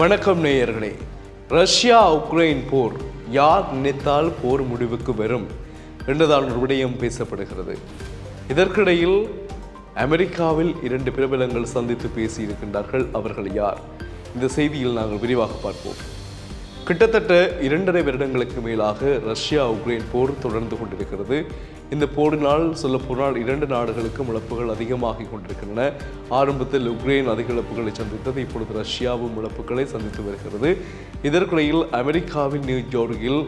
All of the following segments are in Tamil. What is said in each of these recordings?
வணக்கம் நேயர்களே. ரஷ்யா உக்ரைன் போர் யார் நினைத்தால் போர் முடிவுக்கு வரும் என்றுதான் ஒரு விடயம் பேசப்படுகிறது. இதற்கிடையில் அமெரிக்காவில் இரண்டு பிரபலங்கள் சந்தித்து பேசியிருக்கின்றார்கள். அவர்கள் யார்? இந்த செய்தியில் நாங்கள் விரிவாக பார்ப்போம். கிட்டத்தட்ட இரண்டரை வருடங்களுக்கு மேலாக ரஷ்யா உக்ரைன் போர் தொடர்ந்து கொண்டிருக்கிறது. இந்த போரினால் சொல்லப்போனால் இரண்டு நாடுகளுக்கும் இழப்புகள் அதிகமாகி கொண்டிருக்கின்றன. ஆரம்பத்தில் உக்ரைன் அதிக இழப்புகளை சந்தித்தது இப்பொழுது ரஷ்யாவும் இழப்புகளை சந்தித்து வருகிறது. இதற்கிடையில் அமெரிக்காவின் நியூயார்க்கில்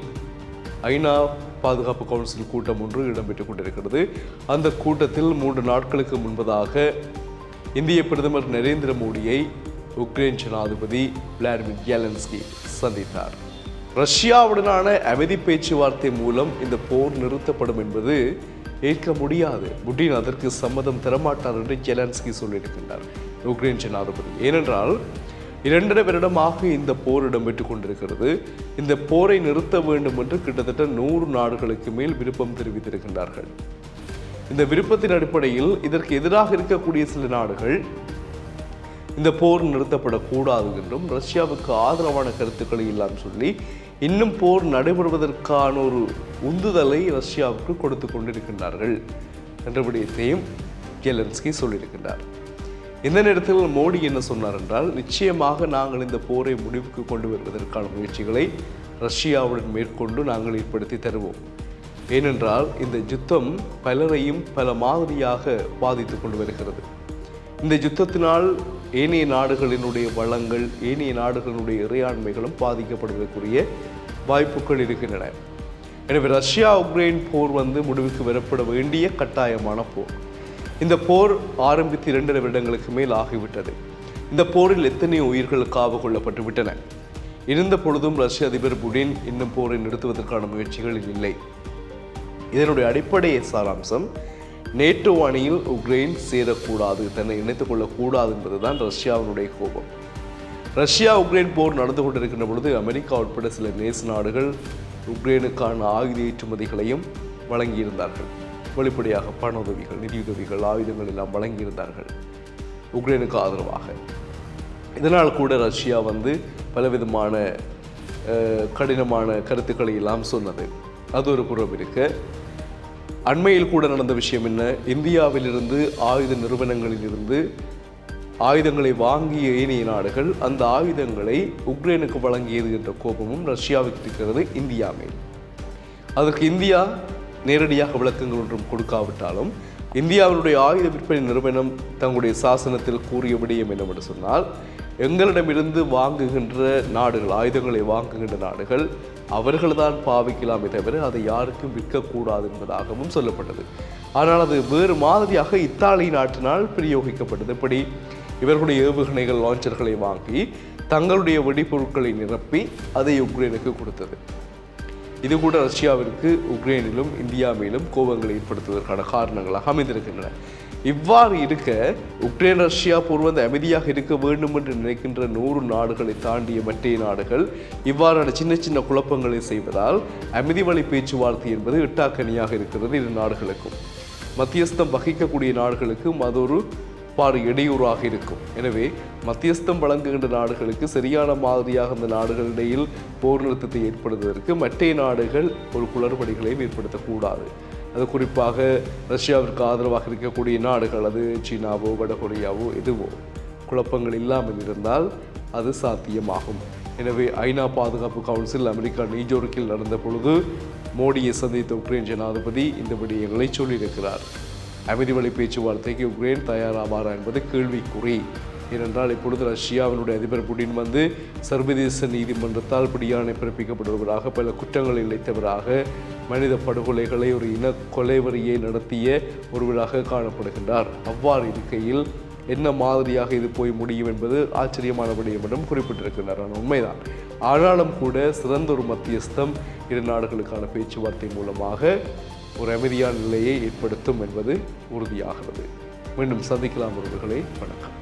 ஐநா பாதுகாப்பு கவுன்சில் கூட்டம் ஒன்று இடம்பெற்றுக் கொண்டிருக்கிறது. அந்த கூட்டத்தில் மூன்று நாட்களுக்கு முன்பதாக இந்திய பிரதமர் நரேந்திர மோடியை உக்ரைன் ஜனாதிபதி விளாடிமிர் ஜெலன்ஸ்கி சந்தித்தார். ரஷ்யாவுடனான அமைதி பேச்சுவார்த்தை மூலம் இந்த போர் நிறுத்தப்படும் என்பது ஏற்க முடியாது. புட்டின் அதற்கு சம்மதம் தரமாட்டார் என்று ஜெலன்ஸ்கி சொல்லியிருக்கின்றார். உக்ரைன் ஜனாதிபதி ஏனென்றால் இரண்டரை வருடமாக இந்த போர் இடம்பெற்றுக் கொண்டிருக்கிறது. இந்த போரை நிறுத்த வேண்டும் என்று கிட்டத்தட்ட நூறு நாடுகளுக்கு மேல் விருப்பம் தெரிவித்திருக்கின்றார்கள். இந்த விருப்பத்தின் அடிப்படையில் இதற்கு எதிராக இருக்கக்கூடிய சில நாடுகள் இந்த போர் நிறுத்தப்படக்கூடாது என்றும் ரஷ்யாவுக்கு ஆதரவான கருத்துக்களை எல்லாம் சொல்லி இன்னும் போர் நடைபெறுவதற்கான ஒரு உந்துதலை ரஷ்யாவுக்கு கொடுத்து கொண்டிருக்கின்றார்கள் என்ற விடயத்தையும் ஜெலன்ஸ்கி சொல்லியிருக்கின்றார். இந்த நேரத்தில் மோடி என்ன சொன்னார் என்றால் நிச்சயமாக நாங்கள் இந்த போரை முடிவுக்கு கொண்டு வருவதற்கான முயற்சிகளை ரஷ்யாவுடன் மேற்கொண்டு நாங்கள் ஏற்படுத்தி தருவோம். ஏனென்றால் இந்த யுத்தம் பலரையும் பல மாதிரியாக பாதித்து கொண்டு வருகிறது. இந்த யுத்தத்தினால் ஏனைய நாடுகளினுடைய வளங்கள் ஏனைய நாடுகளினுடைய இறையாண்மைகளும் பாதிக்கப்படுவதற்குரிய வாய்ப்புகள் இருக்கின்றன. எனவே ரஷ்யா உக்ரைன் போர் வந்து முடிவுக்கு வரப்பட வேண்டிய கட்டாயமான போர். இந்த போர் ஆரம்பித்து இரண்டரை வருடங்களுக்கு மேல் ஆகிவிட்டது. இந்த போரில் எத்தனை உயிர்கள் காவு கொள்ளப்பட்டு விட்டன? இருந்த பொழுதும் ரஷ்ய அதிபர் புடின் இன்னும் போரை நிறுத்துவதற்கான முயற்சிகளில் இல்லை. இதனுடைய அடிப்படை சாராம்சம் நேட்டோ அணியில் உக்ரைன் சேரக்கூடாது தன்னை இணைத்துக் கொள்ளக்கூடாது என்பதுதான் ரஷ்யாவினுடைய கோபம். ரஷ்யா உக்ரைன் போர் நடந்து கொண்டிருக்கின்ற பொழுது அமெரிக்கா உட்பட சில நேச நாடுகள் உக்ரைனுக்கான ஆயுத ஏற்றுமதிகளையும் வழங்கியிருந்தார்கள். வெளிப்படையாக பண உதவிகள் நிதியுதவிகள் ஆயுதங்கள் எல்லாம் வழங்கியிருந்தார்கள் உக்ரைனுக்கு ஆதரவாக. இதனால் கூட ரஷ்யா வந்து பலவிதமான கடினமான கருத்துக்களை எல்லாம் சொன்னது. அது ஒரு புறம் இருக்க அண்மையில் கூட நடந்த விஷயம் என்ன? இந்தியாவிலிருந்து ஆயுத நிறுவனங்களிலிருந்து ஆயுதங்களை வாங்கிய ஏனைய நாடுகள் அந்த ஆயுதங்களை உக்ரைனுக்கு வழங்கியது என்ற கோபமும் ரஷ்யாவுக்கு இருக்கிறது இந்தியா மேல். அதற்கு இந்தியா நேரடியாக விளக்கங்கள் ஒன்றும் கொடுக்காவிட்டாலும் இந்தியாவினுடைய ஆயுத விற்பனை நிறுவனம் தங்களுடைய சாசனத்தில் கூறிய விடயம் என்னவென்று சொன்னால் எங்களிடமிருந்து வாங்குகின்ற நாடுகள் ஆயுதங்களை வாங்குகின்ற நாடுகள் அவர்கள்தான் பாவிக்கலாமே தவிர அதை யாருக்கும் விற்கக்கூடாது என்பதாகவும் சொல்லப்பட்டது. ஆனால் அது வேறு மாதிரியாக இத்தாலி நாட்டினால் பிரயோகிக்கப்பட்டது. இப்படி இவர்களுடைய ஏவுகணைகள் லான்ச்சர்களை வாங்கி தங்களுடைய வெடிபொருட்களை நிரப்பி அதை உக்ரைனுக்கு கொடுத்தது. இது கூட ரஷ்யாவிற்கு உக்ரைனிலும் இந்தியா மேலும் கோபங்களை ஏற்படுத்துவதற்கான காரணங்களாக அமைந்திருக்கின்றன. இவ்வாறு இருக்க உக்ரைன் ரஷ்யா பூர்வந்த அமைதியாக இருக்க வேண்டும் என்று நினைக்கின்ற நூறு நாடுகளை தாண்டிய மற்ற நாடுகள் இவ்வாறான சின்ன சின்ன குழப்பங்களை செய்வதால் அமைதி வழி பேச்சுவார்த்தை என்பது எட்டாக்கனியாக இருக்கிறது இரு நாடுகளுக்கும். மத்தியஸ்தம் வகிக்கக்கூடிய நாடுகளுக்கும் அது ஒரு பாடு இடையூறாக இருக்கும். எனவே மத்தியஸ்தம் வழங்குகின்ற நாடுகளுக்கு சரியான மாதிரியாக அந்த நாடுகளிடையில் போர் நிறுத்தத்தை ஏற்படுத்துவதற்கு மற்ற நாடுகள் ஒரு குளறுபடிகளையும் ஏற்படுத்தக்கூடாது. அது குறிப்பாக ரஷ்யாவிற்கு ஆதரவாக இருக்கக்கூடிய நாடுகள் அது சீனாவோ வடகொரியாவோ எதுவோ குழப்பங்கள் இல்லாமல் இருந்தால் அது சாத்தியமாகும். எனவே ஐநா பாதுகாப்பு கவுன்சில் அமெரிக்கா நியூயோர்க்கில் நடந்த பொழுது மோடியை சந்தித்த உக்ரைன் ஜனாதிபதி இந்த விடயங்களை சொல்லியிருக்கிறார். அமைதி வழி பேச்சுவார்த்தைக்கு உக்ரைன் தயாராவாரா என்பது கேள்விக்குறி. ஏனென்றால் இப்பொழுது ரஷ்யாவினுடைய அதிபர் புடின் வந்து சர்வதேச நீதிமன்றத்தால் பிடியாணை பிறப்பிக்கப்படுவதாக பல குற்றங்களை இழைத்தவராக மனித படுகொலைகளை ஒரு இன கொலைவரியை நடத்திய ஒருவராக காணப்படுகின்றார். அவ்வாறு இருக்கையில் என்ன மாதிரியாக இது போய் முடியும் என்பது ஆச்சரியமான விடயம் என்றும் குறிப்பிட்டிருக்கின்றார். உண்மைதான். ஆனாலும் கூட சிறந்த ஒரு மத்தியஸ்தம் இரு நாடுகளுக்கான பேச்சுவார்த்தை மூலமாக ஒரு அமைதியான நிலையை ஏற்படுத்தும் என்பது உறுதியாகிறது. மீண்டும் சந்திக்கலாம் அவர்களே வணக்கம்.